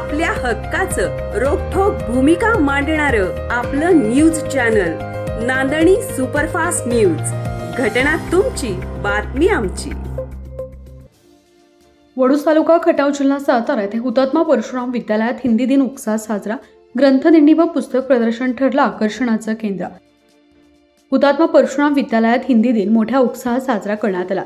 आपल्या हक्काचं रोखोक भूमिका मांडणार आपलं news channel Nandani superfast news. घटना तुमची बातमी आमची. वडूस तालुका खटाव जिल्हा सातारा येथे हुतात्मा परशुराम विद्यालयात हिंदी दिन उत्साह साजरा. ग्रंथदिंडी व पुस्तक प्रदर्शन ठरलं आकर्षणाचं केंद्र. हुतात्मा परशुराम विद्यालयात हिंदी दिन मोठ्या उत्साहात साजरा करण्यात आला.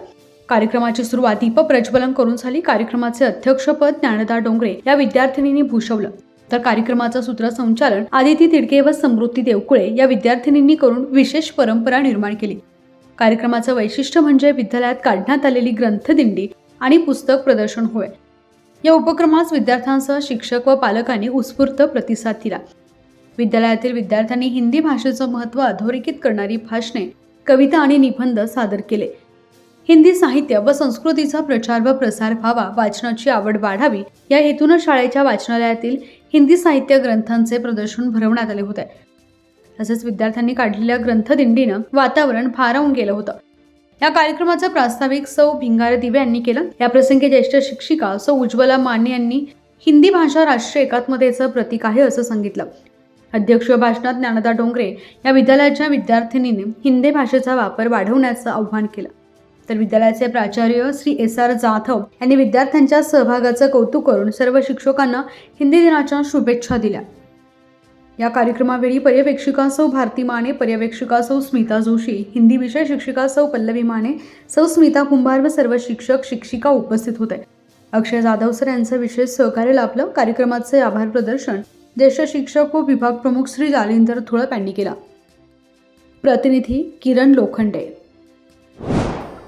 कार्यक्रमाची सुरुवात दीप प्रज्वलन करून झाली. कार्यक्रमाचे अध्यक्षपद ज्ञानदा डोंगरे या विद्यार्थिनींनी भूषवलं. तर कार्यक्रमाचं सूत्रसंचालन आदिती तिडके व समृद्धी देवकुळे या विद्यार्थिनींनी करून विशेष परंपरा निर्माण केली. कार्यक्रमाचं वैशिष्ट्य म्हणजे विद्यालयात काढण्यात आलेली ग्रंथदिंडी आणि पुस्तक प्रदर्शन होय. या उपक्रमास विद्यार्थ्यांसह शिक्षक व पालकांनी उत्स्फूर्त प्रतिसाद दिला. विद्यालयातील विद्यार्थ्यांनी हिंदी भाषेचं महत्त्व अधोरेखित करणारी भाषणे कविता आणि निबंध सादर केले. हिंदी साहित्य व संस्कृतीचा प्रचार व प्रसार व्हावा वाचनाची आवड वाढावी या हेतूनं शाळेच्या वाचनालयातील हिंदी साहित्य ग्रंथांचे प्रदर्शन भरवण्यात आले होते. तसेच विद्यार्थ्यांनी काढलेल्या ग्रंथदिंडीनं वातावरण फारावून गेलं होतं. या कार्यक्रमाचं प्रास्ताविक सौ भिंगार दिवे यांनी केलं. या प्रसंगी ज्येष्ठ शिक्षिका सौ उज्ज्वला माने यांनी हिंदी भाषा राष्ट्रीय एकात्मतेचं प्रतीक आहे असं सांगितलं. अध्यक्ष भाषणात ज्ञानदा डोंगरे या विद्यालयाच्या विद्यार्थिनीने हिंदी भाषेचा वापर वाढवण्याचं आव्हान केलं. तर विद्यालयाचे प्राचार्य श्री एस आर जाधव यांनी विद्यार्थ्यांच्या सहभागाचं कौतुक करून सर्व शिक्षकांना हिंदी दिनाच्या शुभेच्छा दिल्या. या कार्यक्रमावेळी पर्यवेक्षिका सौ भारती माने पर्यवेक्षिका सौ स्मिता जोशी हिंदी विषय शिक्षिका सौ पल्लवी माने सौ स्मिता कुंभार व सर्व शिक्षक शिक्षिका उपस्थित होते. अक्षय जाधव सर यांचं विशेष सहकार्य लाभलं कार्यक्रमाचे आभार प्रदर्शन ज्येष्ठ शिक्षक व विभाग प्रमुख श्री जालिंदर थोळप यांनी केला. प्रतिनिधी किरण लोखंडे.